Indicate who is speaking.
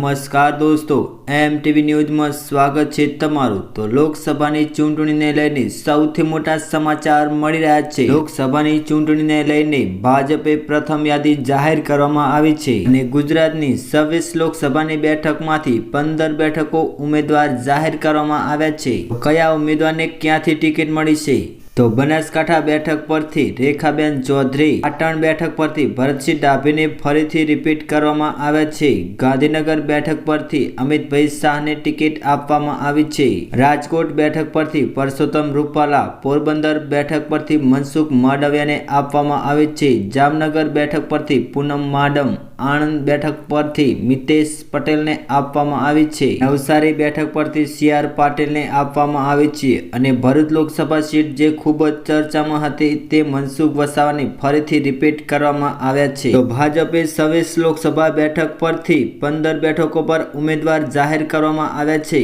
Speaker 1: નમસ્કાર દોસ્તો એમ ટીવી ન્યૂઝમાં સ્વાગત છે તમારું. તો લોકસભાની ચૂંટણીને લઈને સૌથી મોટા સમાચાર મળી રહ્યા છે. લોકસભાની ચૂંટણીને લઈને ભાજપે પ્રથમ યાદી જાહેર કરવામાં આવી છે. અને ગુજરાતની છવ્વીસ લોકસભાની બેઠકમાંથી પંદર બેઠકો ઉમેદવાર જાહેર કરવામાં આવ્યા છે. કયા ઉમેદવારને ક્યાંથી ટિકિટ મળી છે? તો બનાસકાંઠા બેઠક પરથી રેખાબેન ચૌધરી, પાટણ બેઠક પરથી ભરતસિંહ ડાભીને ફરીથી રિપીટ કરવામાં આવે છે. ગાંધીનગર બેઠક પરથી અમિતભાઈ શાહને ટિકિટ આપવામાં આવી છે. રાજકોટ બેઠક પરથી પરસોત્તમ રૂપાલા, પોરબંદર બેઠક પરથી મનસુખ માડવિયાને આપવામાં આવે છે. જામનગર બેઠક પરથી પૂનમ માડમ આણંદ બેઠક પરથી મિતેશ પટેલને આપવામાં આવી છે. નવસારી બેઠક પરથી સી આર પાટીલને આપવામાં આવી છે અને ભરૂચ લોકસભા સીટ જે ખૂબ જ ચર્ચામાં હતી તે મનસુખ વસાવાની ફરીથી રિપીટ કરવામાં આવ્યા છે. તો ભાજપે છવ્વીસ લોકસભા બેઠક પરથી પંદર બેઠકો પર ઉમેદવાર જાહેર કરવામાં આવ્યા છે.